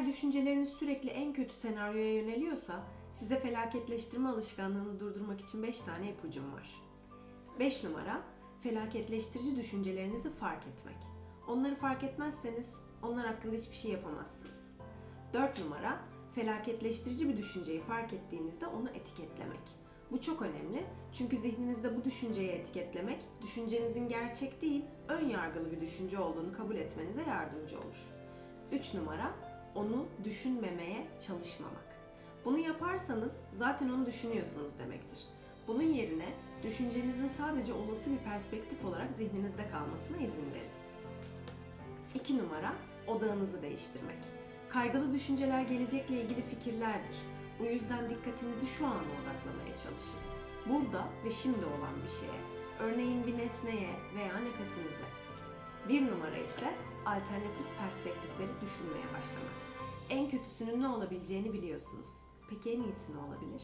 Eğer düşünceleriniz sürekli en kötü senaryoya yöneliyorsa size felaketleştirme alışkanlığını durdurmak için 5 tane ipucum var. 5 numara felaketleştirici düşüncelerinizi fark etmek. Onları fark etmezseniz onlar hakkında hiçbir şey yapamazsınız. 4 numara felaketleştirici bir düşünceyi fark ettiğinizde onu etiketlemek. Bu çok önemli çünkü zihninizde bu düşünceyi etiketlemek düşüncenizin gerçek değil, ön yargılı bir düşünce olduğunu kabul etmenize yardımcı olur. 3 numara onu düşünmemeye çalışmamak. Bunu yaparsanız zaten onu düşünüyorsunuz demektir. Bunun yerine düşüncenizin sadece olası bir perspektif olarak zihninizde kalmasına izin verin. 2 numara odağınızı değiştirmek. Kaygılı düşünceler gelecekle ilgili fikirlerdir. Bu yüzden dikkatinizi şu ana odaklamaya çalışın. Burada ve şimdi olan bir şeye. Örneğin bir nesneye veya nefesinize. Bir numara ise alternatif perspektifleri düşünmeye başlamak. En kötüsünün ne olabileceğini biliyorsunuz. Peki en iyisi ne olabilir?